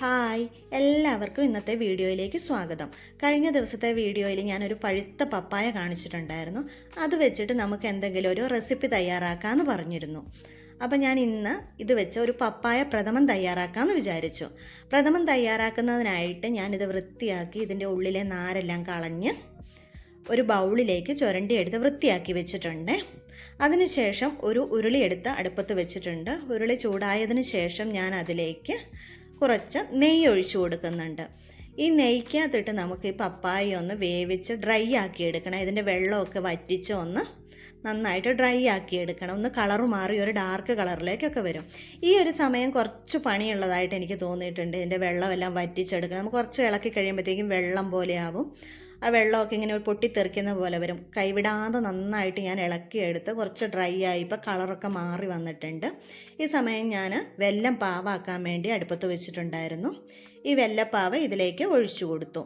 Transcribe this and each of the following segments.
Hi എല്ലാവർക്കും ഇന്നത്തെ വീഡിയോയിലേക്ക് സ്വാഗതം. കഴിഞ്ഞ ദിവസത്തെ വീഡിയോയിൽ ഞാനൊരു പഴുത്ത പപ്പായ കാണിച്ചിട്ടുണ്ടായിരുന്നു. അത് വെച്ചിട്ട് നമുക്ക് എന്തെങ്കിലും ഒരു റെസിപ്പി തയ്യാറാക്കാമെന്ന് പറഞ്ഞിരുന്നു. അപ്പോൾ ഞാൻ ഇന്ന് ഇത് വെച്ച ഒരു പപ്പായ പ്രഥമൻ തയ്യാറാക്കാമെന്ന് വിചാരിച്ചു. പ്രഥമൻ തയ്യാറാക്കുന്നതിനായിട്ട് ഞാനിത് വൃത്തിയാക്കി ഇതിന്റെ ഉള്ളിലെ നാരെല്ലാം കളഞ്ഞ് ഒരു ബൗളിലേക്ക് ചുരണ്ടി എടുത്ത് വൃത്തിയാക്കി വെച്ചിട്ടുണ്ട്. അതിനുശേഷം ഒരു ഉരുളി എടുത്ത് അടുപ്പത്ത് വെച്ചിട്ടുണ്ട്. ഉരുളി ചൂടായതിനു ശേഷം ഞാൻ അതിലേക്ക് കുറച്ച് നെയ്യ് ഒഴിച്ചു കൊടുക്കുന്നുണ്ട്. ഈ നെയ്ക്കകത്തിട്ട് നമുക്ക് ഈ പപ്പായ ഒന്ന് വേവിച്ച് ഡ്രൈ ആക്കി എടുക്കണം. ഇതിന്റെ വെള്ളമൊക്കെ വറ്റിച്ച് ഒന്ന് നന്നായിട്ട് ഡ്രൈ ആക്കി എടുക്കണം. ഒന്ന് കളർ മാറി ഒരു ഡാർക്ക് കളറിലേക്കൊക്കെ വരും. ഈ ഒരു സമയം കുറച്ച് പണിയുള്ളതായിട്ട് എനിക്ക് തോന്നിയിട്ടുണ്ട്. ഇതിന്റെ വെള്ളമെല്ലാം വറ്റിച്ചെടുക്കണം. നമുക്ക് കുറച്ച് ഇളക്കി കഴിയുമ്പോഴത്തേക്കും വെള്ളം പോലെയാവും ആ വെള്ളമൊക്കെ ഇങ്ങനെ ഒരു പൊട്ടിത്തെറിക്കുന്ന പോലെ വരും. കൈവിടാതെ നന്നായിട്ട് ഞാൻ ഇളക്കിയെടുത്ത് കുറച്ച് ഡ്രൈ ആയി ഇപ്പോൾ കളറൊക്കെ മാറി വന്നിട്ടുണ്ട്. ഈ സമയം ഞാൻ വെല്ലം പാവാക്കാൻ വേണ്ടി അടുപ്പത്ത് വെച്ചിട്ടുണ്ടായിരുന്നു. ഈ വെല്ലപ്പാവ ഇതിലേക്ക് ഒഴിച്ചു കൊടുത്തു.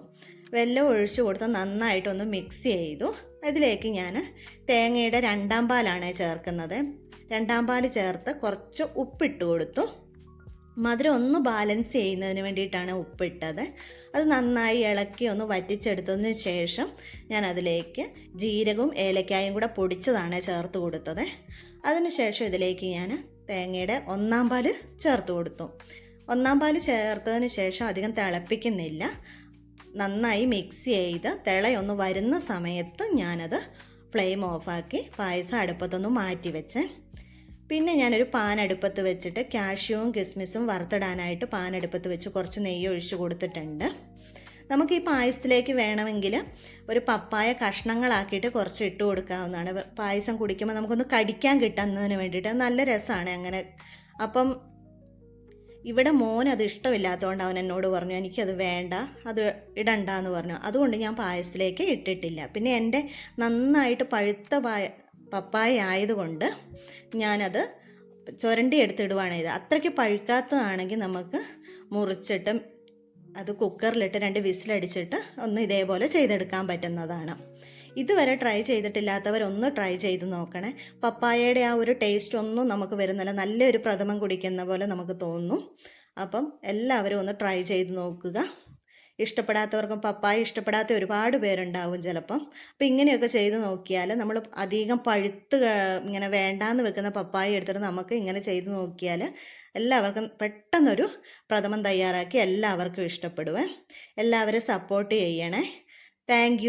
വെല്ലം ഒഴിച്ചു കൊടുത്ത് നന്നായിട്ടൊന്ന് മിക്സ് ചെയ്തു. ഇതിലേക്ക് ഞാൻ തേങ്ങയുടെ രണ്ടാം പാലാണ് ചേർക്കുന്നത്. രണ്ടാം പാൽ ചേർത്ത് കുറച്ച് ഉപ്പിട്ട് കൊടുത്തു. മധുരം ഒന്ന് ബാലൻസ് ചെയ്യുന്നതിന് വേണ്ടിയിട്ടാണ് ഉപ്പിട്ടത്. അത് നന്നായി ഇളക്കി ഒന്ന് വറ്റിച്ചെടുത്തതിന് ശേഷം ഞാൻ അതിലേക്ക് ജീരകവും ഏലക്കായും കൂടെ പൊടിച്ചതാണ് ചേർത്ത് കൊടുത്തത്. അതിനുശേഷം ഇതിലേക്ക് ഞാൻ തേങ്ങയുടെ ഒന്നാം പാൽ ചേർത്ത് കൊടുത്തു. ഒന്നാം പാൽ ചേർത്തതിന് ശേഷം അധികം തിളപ്പിക്കുന്നില്ല. നന്നായി മിക്സ് ചെയ്ത് തിളയൊന്ന് വരുന്ന സമയത്ത് ഞാനത് ഫ്ലെയിം ഓഫാക്കി പായസം അടുപ്പത്തൊന്ന് മാറ്റി വെച്ചേ പിന്നെ ഞാനൊരു പാൻ അടുപ്പത്ത് വെച്ചിട്ട് കാഷ്യൂവും കിസ്മിസും വറുത്തിടാനായിട്ട് പാൻ അടുപ്പത്ത് വെച്ച് കുറച്ച് നെയ്യ് ഒഴിച്ചു കൊടുത്തിട്ടുണ്ട്. നമുക്ക് ഈ പായസത്തിലേക്ക് വേണമെങ്കിൽ ഒരു പപ്പായ കഷ്ണങ്ങളാക്കിയിട്ട് കുറച്ച് ഇട്ട് കൊടുക്കാവുന്നതാണ്. പായസം കുടിക്കുമ്പോൾ നമുക്കൊന്ന് കടിക്കാൻ കിട്ടുന്നതിന് വേണ്ടിയിട്ട് നല്ല രസമാണ് അങ്ങനെ. അപ്പം ഇവിടെ മോൻ അത് ഇഷ്ടമില്ലാത്തതുകൊണ്ട് അവൻ എന്നോട് പറഞ്ഞു എനിക്കത് വേണ്ട അത് ഇടണ്ട എന്ന് പറഞ്ഞു. അതുകൊണ്ട് ഞാൻ പായസത്തിലേക്ക് ഇട്ടിട്ടില്ല. പിന്നെ എന്റെ നന്നായിട്ട് പഴുത്ത പായ പപ്പായ ആയതുകൊണ്ട് ഞാനത് ചുരണ്ടി എടുത്തിടുവാണ് ഇത്. അത്രയ്ക്ക് പഴുക്കാത്തതാണെങ്കിൽ നമുക്ക് മുറിച്ചിട്ട് അത് കുക്കറിലിട്ട് രണ്ട് വിസിലടിച്ചിട്ട് ഒന്ന് ഇതേപോലെ ചെയ്തെടുക്കാൻ പറ്റുന്നതാണ്. ഇതുവരെ ട്രൈ ചെയ്തിട്ടില്ലാത്തവരൊന്ന് ട്രൈ ചെയ്ത് നോക്കണേ. പപ്പായയുടെ ആ ഒരു ടേസ്റ്റ് ഒന്നും നമുക്ക് വരുന്നില്ല. നല്ലൊരു പ്രഥമം കുടിക്കുന്ന പോലെ നമുക്ക് തോന്നും. അപ്പം എല്ലാവരും ഒന്ന് ട്രൈ ചെയ്ത് നോക്കുക. ഇഷ്ടപ്പെടാത്തവർക്കും പപ്പായ ഇഷ്ടപ്പെടാത്ത ഒരുപാട് പേരുണ്ടാവും ചിലപ്പം. അപ്പം ഇങ്ങനെയൊക്കെ ചെയ്ത് നോക്കിയാൽ നമ്മൾ അധികം പഴുത്ത് ഇങ്ങനെ വേണ്ടാന്ന് വെക്കുന്ന പപ്പായ എടുത്തിട്ട് നമുക്ക് ഇങ്ങനെ ചെയ്ത് നോക്കിയാൽ എല്ലാവർക്കും പെട്ടെന്നൊരു പ്രഥമം തയ്യാറാക്കി എല്ലാവർക്കും ഇഷ്ടപ്പെടുവേ. എല്ലാവരും സപ്പോർട്ട് ചെയ്യണേ. താങ്ക്